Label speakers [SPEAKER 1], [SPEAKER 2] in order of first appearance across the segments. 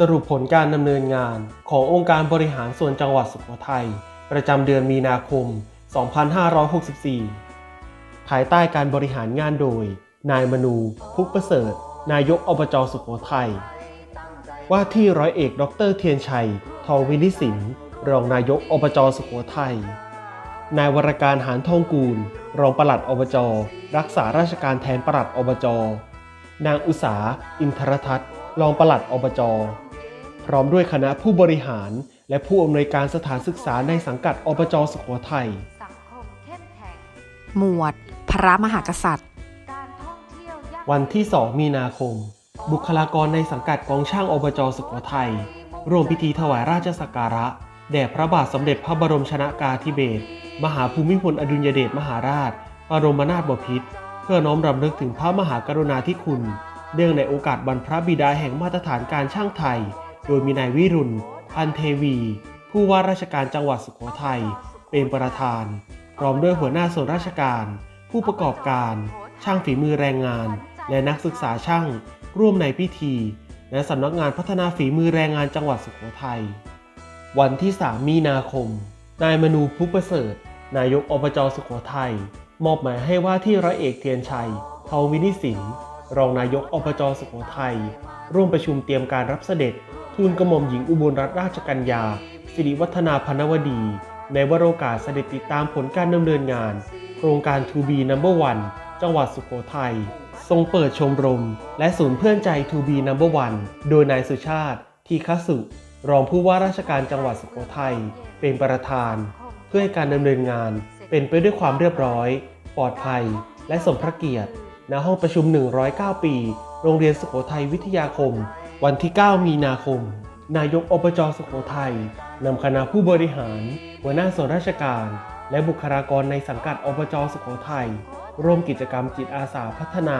[SPEAKER 1] สรุปผลการดำเนินงานขององค์การบริหารส่วนจังหวัดสุโขทัย ประจำเดือนมีนาคม 2564 ภายใต้การบริหารงานโดย นายมนู พุกประเสริฐ นายกอบจสุโขทัย ว่าที่ร้อยเอกดรเทียนชัย ทองวินิสิน รองนายกอบจสุโขทัย นายวรการหานทองกูล รองปลัดอบจ รักษาราชการแทนปลัดอบจ นางอุษา อินทรทัศน์รองปลัดอบจ พร้อมด้วยคณะผู้บริหาร และผู้อำนวยการสถานศึกษาในสังกัดอบจสุโขทัย
[SPEAKER 2] สังคมเข้มแข็ง
[SPEAKER 3] หมวด พระมหากษัตริย์
[SPEAKER 2] การท่องเที่ยวยั่ง
[SPEAKER 1] วันที่ 2 มีนาคม บุคลากรในสังกัดกองช่างอบจสุโขทัยร่วมพิธีถวายราชสักการะ แด่พระบาทสมเด็จพระบรมชนากาธิเบศรมหาภูมิพลอดุลยเดชมหาราช บรมนาถบพิตรเพื่อน้อมรำลึกถึงพระมหากรุณาธิคุณ เนื่องในโอกาสบรรพระบิดาแห่งมาตรฐานการช่างไทย โดยมีนายวิรุณ พันเทวี ผู้ว่าราชการจังหวัดสุโขทัย เป็นประธาน พร้อมด้วยหัวหน้าส่วนราชการ ผู้ประกอบการ ช่างฝีมือแรงงาน และนักศึกษาช่าง ร่วมในพิธี และสำนักงานพัฒนาฝีมือแรงงานจังหวัดสุโขทัย วันที่ 3 มีนาคม นายมนูพุกประเสริฐ นายกอบจสุโขทัย มอบหมายให้ว่าที่ร้อยเอกเทียนชัยทองวินิสินรองนายกอบจสุโขทัย ร่วมประชุมเตรียมการรับเสด็จ ทูลกระหม่อมหญิงอุบลรัตนราชกัญญา สิริวัฒนาพนวดี ในวโรกาสเสด็จติดตามผลการดำเนินงาน โครงการ To be Number One จังหวัดสุโขทัยทรงเปิดชมรม และศูนย์เพื่อนใจ To be Number One โดยนายสุชาติ ทีคสุ รองผู้ว่าราชการจังหวัดสุโขทัยเป็นประธาน เพื่อให้การดำเนินงาน เป็นไปด้วยความเรียบร้อย ปลอดภัย และสมพระเกียรติณห้องประชุม 109 ปี โรงเรียนสุโขทัยวิทยาคม วันที่ 9 มีนาคม นายกอบจสุโขทัยนำคณะผู้บริหาร หัวหน้าส่วนราชการ และบุคลากรในสังกัดอบจสุโขทัยร่วมกิจกรรมจิตอาสาพัฒนา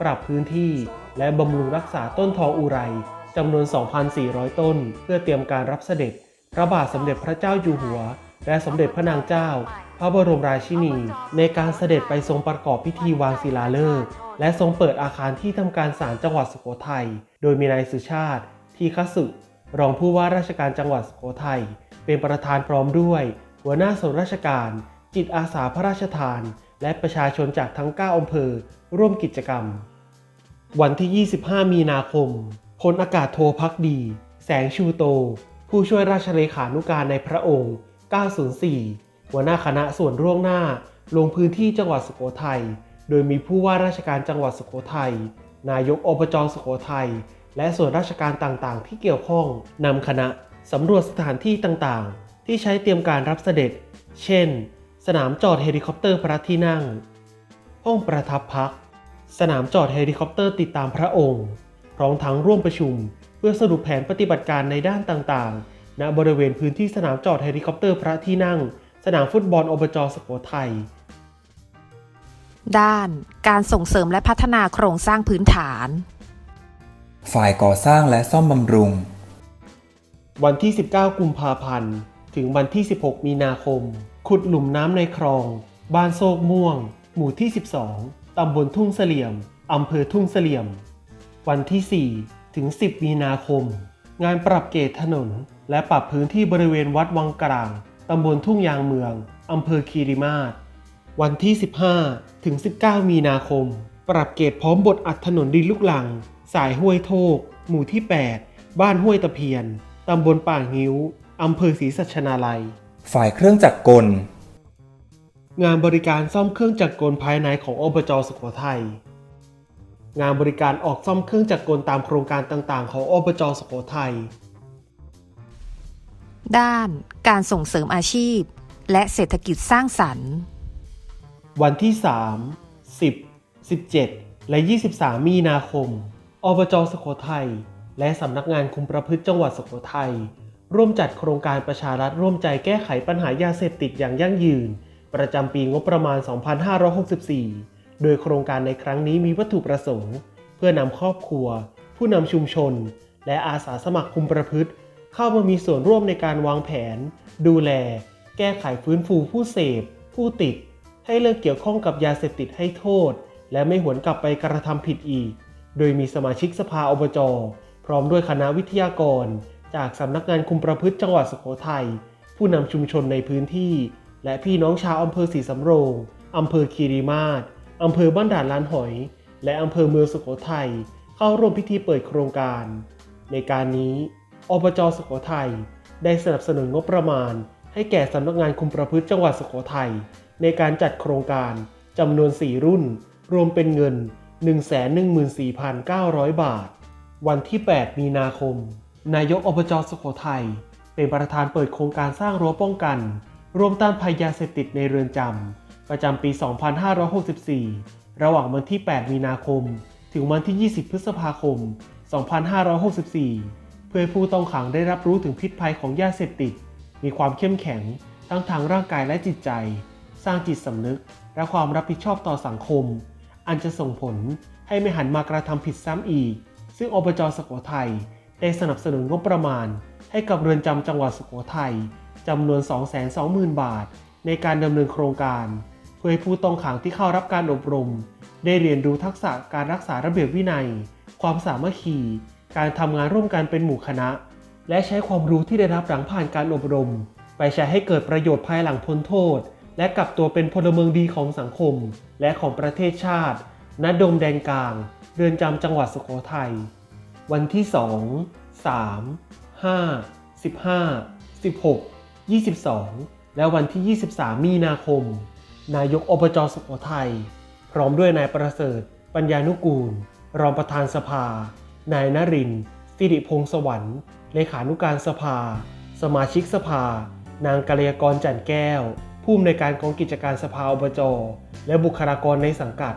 [SPEAKER 1] ปรับพื้นที่ และบำรุงรักษาต้นทองอุไรจำนวน 2,400 ต้น เพื่อเตรียมการรับเสด็จ พระบาทสมเด็จพระเจ้าอยู่หัว และสมเด็จพระนางเจ้า พระบรมราชินี ในการเสด็จไปทรงประกอบพิธีวางศิลาฤกษ์และทรงเปิดอาคารที่ทำการศาลจังหวัดสุโขทัย โดยมีนายสุชาติ ทีคสุ รองผู้ว่าราชการจังหวัดสุโขทัย เป็นประธานพร้อมด้วย หัวหน้าส่วนราชการ จิตอาสาพระราชทาน และประชาชนจากทั้ง 9อำเภอ ร่วมกิจกรรม วันที่ 25 มีนาคมพลอากาศโทพักดี แสงชูโต ผู้ช่วยราชเลขานุการในพระองค์ 904 หัวหน้าคณะส่วนร่วงหน้า ลงพื้นที่จังหวัดสุโขทัย โดยมีผู้ว่าราชการจังหวัดสุโขทัย นายกอบจสุโขทัย และส่วนราชการต่างๆ ที่เกี่ยวข้องนำคณะสำรวจสถานที่ต่างๆ ที่ใช้เตรียมการรับเสด็จ เช่น สนามจอดเฮลิคอปเตอร์พระที่นั่ง ห้องประทับพัก สนามจอดเฮลิคอปเตอร์ติดตามพระองค์ พร้อมทั้งร่วมประชุม เพื่อสรุปแผนปฏิบัติการในด้านต่างๆ ณบริเวณพื้นที่สนามจอดเฮลิคอปเตอร์พระที่นั่ง สนามฟุตบอลอบจสุโขทัย
[SPEAKER 3] ด้านการส่งเสริมและพัฒนาโครงสร้างพื้นฐาน
[SPEAKER 4] ฝ่ายก่อสร้างและซ่อมบำรุง
[SPEAKER 1] วันที่ 19 กุมภาพันธ์ ถึงวันที่ 16 มีนาคม ขุดหลุมน้ำในคลอง บ้านโซกม่วง หมู่ที่ 12 ตำบลทุ่งเสลี่ยม อำเภอทุ่งเสลี่ยม วันที่ 4 ถึง 10 มีนาคม งานปรับเกตถนน และปรับพื้นที่บริเวณวัดวังกลาง ตำบลทุ่งยางเมือง อำเภอคีรีมาศวันที่ 15 ถึง 19 มีนาคม ปรับเกตพร้อมบทอัดถนนดินลูกลัง สายห้วยโทก หมู่ที่ 8 บ้านห้วยตะเพียน ตำบลป่างิ้ว อำเภอศรีสัชนาลัย
[SPEAKER 4] ฝ่ายเครื่องจักรกล
[SPEAKER 1] งานบริการซ่อมเครื่องจักรกลภายในของอบจสุโขทัย งานบริการออกซ่อมเครื่องจักรกลตามโครงการต่างๆ ของอบจสุโขทัย
[SPEAKER 3] ด้านการส่งเสริมอาชีพ และเศรษฐกิจสร้างสรรค์
[SPEAKER 1] วันที่ 3 10 17 และ 23 มีนาคม อบจสุโขทัย และสำนักงานคุมประพฤติจังหวัดสุโขทัย ร่วมจัดโครงการประชารัฐร่วมใจแก้ไขปัญหายาเสพติดอย่างยั่งยืน ประจำปีงบประมาณ 2564 โดยโครงการในครั้งนี้มีวัตถุประสงค์ เพื่อนำครอบครัว ผู้นำชุมชน และอาสาสมัครคุมประพฤติ เข้ามามีส่วนร่วมในการวางแผน ดูแล แก้ไขฟื้นฟูผู้เสพ ผู้ติด ให้เลิกเกี่ยวข้องกับยาเสพติดให้โทษ และไม่หวนกลับไปกระทำผิดอีก โดยมีสมาชิกสภาอบจ พร้อมด้วยคณะวิทยากร จากสำนักงานคุมประพฤติจังหวัดสุโขทัยผู้นำชุมชนในพื้นที่ และพี่น้องชาวอำเภอศรีสำโรงอำเภอคีรีมาศอำเภอบ้านด่านลานหอย และอำเภอเมืองสุโขทัยเข้าร่วมพิธีเปิดโครงการ ในการนี้ อบจสุโขทัยได้สนับสนุนงบประมาณ ให้แก่สำนักงานคุมประพฤติจังหวัดสุโขทัยในการจัดโครงการจำนวน 4 รุ่น รวมเป็นเงิน 114,900 บาท วันที่ 8 มีนาคม นายกอบจสุโขทัยเป็นประธานเปิดโครงการสร้างรั้วป้องกัน รวมต้านภัยยาเสพติดในเรือนจำประจำปี 2564 ระหว่างวันที่ 8 มีนาคม ถึงวันที่ 20 พฤษภาคม 2564 เพื่อให้ผู้ต้องขังได้รับรู้ถึงพิษภัยของยาเสพติด มีความเข้มแข็งทั้งทางร่างกายและจิตใจ สร้างจิตสำนึก และความรับผิดชอบต่อสังคม อันจะส่งผลให้ไม่หันมากระทำผิดซ้ำอีก ซึ่งอบจสุโขทัยได้สนับสนุนงบประมาณ ให้กับเรือนจำจังหวัดสุโขทัยจำนวน 220,000 บาท ในการดำเนินโครงการ เพื่อให้ผู้ต้องขังที่เข้ารับการอบรม ได้เรียนรู้ทักษะการรักษาระเบียบวินัย ความสามัคคี การทำงานร่วมกันเป็นหมู่คณะ และใช้ความรู้ที่ได้รับหลังผ่านการอบรม ไปใช้ให้เกิดประโยชน์ภายหลังพ้นโทษ และกลับตัวเป็นพลเมืองดีของสังคม และของประเทศชาติณดมแดนกลาง เรือนจำจังหวัดสุโขทัย วันที่ 2 3 5 15 16 22 และวันที่ 23 มีนาคม นายกอบจสุโขทัย พร้อมด้วยนายประเสริฐ ปัญญานุกูล รองประธานสภา นายนรินทร์สิริพงษ์สวรรค์ เลขานุการสภา สมาชิกสภา นางกัลยากรจันแก้ว ผู้อำนวยการกองกิจการสภาอบจ และบุคลากรในสังกัด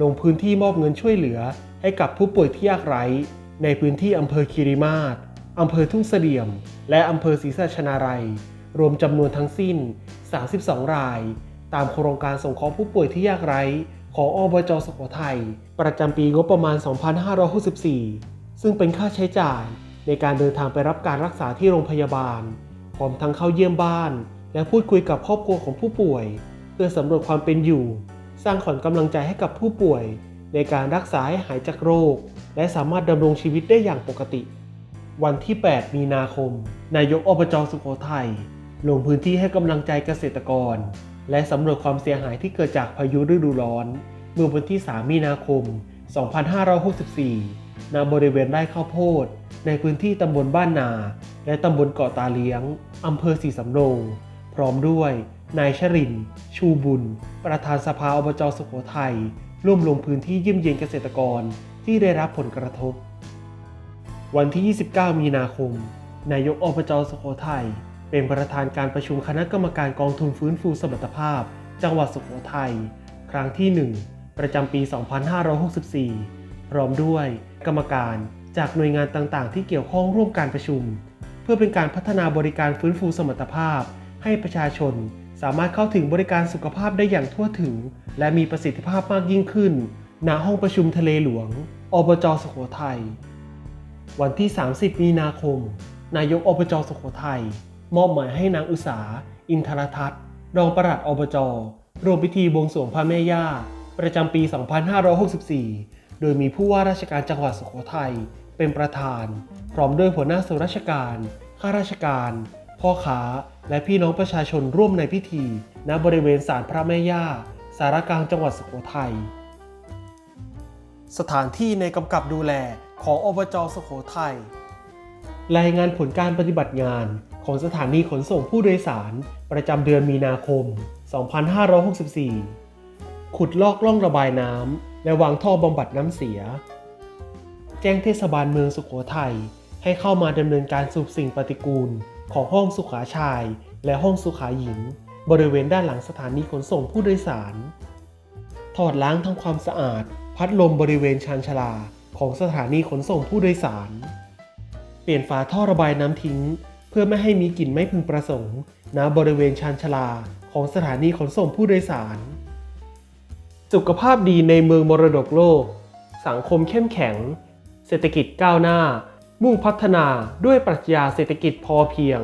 [SPEAKER 1] ลงพื้นที่มอบเงินช่วยเหลือ ให้กับผู้ป่วยที่ยากไร้ ในพื้นที่อำเภอคีรีมาศอำเภอทุ่งเสลี่ยม และอำเภอศรีสัชนาลัย รวมจำนวนทั้งสิ้น 32 ราย ตามโครงการสงเคราะห์ผู้ป่วยที่ยากไร้ ของอบจสุโขทัยประจำปีงบประมาณ 2564 ซึ่งเป็นค่าใช้จ่ายในการเดินทางไปรับการรักษาที่โรงพยาบาล พร้อมทั้งเข้าเยี่ยมบ้าน และพูดคุยกับครอบครัวของผู้ป่วย เพื่อสำรวจความเป็นอยู่ สร้างขวัญกำลังใจให้กับผู้ป่วย ในการรักษาให้หายจากโรค และสามารถดำรงชีวิตได้อย่างปกติ วันที่ 8 มีนาคม นายกอบจสุโขทัยลงพื้นที่ให้กำลังใจเกษตรกร และสำรวจความเสียหายที่เกิดจากพายุฤดูร้อน เมื่อวันที่ 3 มีนาคม 2564 ณ บริเวณไร่ข้าวโพด ในพื้นที่ตำบลบ้านนา และตำบลเกาะตาเลี้ยง อำเภอศรีสำโรง พร้อมด้วย นายชริน ชูบุญ ประธานสภาอบจสุโขทัย ร่วมลงพื้นที่เยี่ยมเยียนเกษตรกรที่ได้รับผลกระทบ วันที่ 29 มีนาคม นายกอบจสุโขทัย เป็นประธานการประชุมคณะกรรมการกองทุนฟื้นฟูสมรรถภาพ จังหวัดสุโขทัย ครั้งที่ 1 ประจำปี 2564 พร้อมด้วยกรรมการจากหน่วยงานต่างๆ ที่เกี่ยวข้องร่วมการประชุม เพื่อเป็นการพัฒนาบริการฟื้นฟูสมรรถภาพ ให้ประชาชน สามารถเข้าถึงบริการสุขภาพได้อย่างทั่วถึง และมีประสิทธิภาพมากยิ่งขึ้น ณ ห้องประชุมทะเลหลวง อบจสุโขทัย วันที่ 30 มีนาคม นายกอบจสุโขทัย มอบหมายให้นางอุษา อินทรทัศน์ รองปลัดอบจรวมพิธีบวงสรวงพระแม่ย่า ประจำปี 2564 โดยมีผู้ว่าราชการจังหวัดสุโขทัยเป็นประธาน พร้อมด้วยหัวหน้าส่วนราชการ ข้าราชการ พ่อค้า และพี่น้องประชาชนร่วมในพิธี ณ บริเวณศาลพระแม่ย่า สารกลางจังหวัดสุโขทัย สถานที่ในกำกับดูแลของอบจสุโขทัย รายงานผลการปฏิบัติงาน ของสถานีขนส่งผู้โดยสารประจำเดือนมีนาคม 2564 ขุดลอกล่องระบายน้ำและวางท่อบำบัดน้ำเสีย แจ้งเทศบาลเมืองสุโขทัยให้เข้ามาดำเนินการสูบสิ่งปฏิกูลของห้องสุขาชาย และห้องสุขาหญิง บริเวณด้านหลังสถานีขนส่งผู้โดยสาร ถอดล้างทำความสะอาด พัดลมบริเวณชานชาลาของสถานีขนส่งผู้โดยสาร เปลี่ยนฝาท่อระบายน้ำทิ้ง เพื่อไม่ให้มีกลิ่นไม่พึงประสงค์ณบริเวณชานชาลาของสถานีขนส่งผู้โดยสาร สุขภาพดีในเมืองมรดกโลก สังคมเข้มแข็ง เศรษฐกิจก้าวหน้า มุ่งพัฒนาด้วยปรัชญาเศรษฐกิจพอเพียง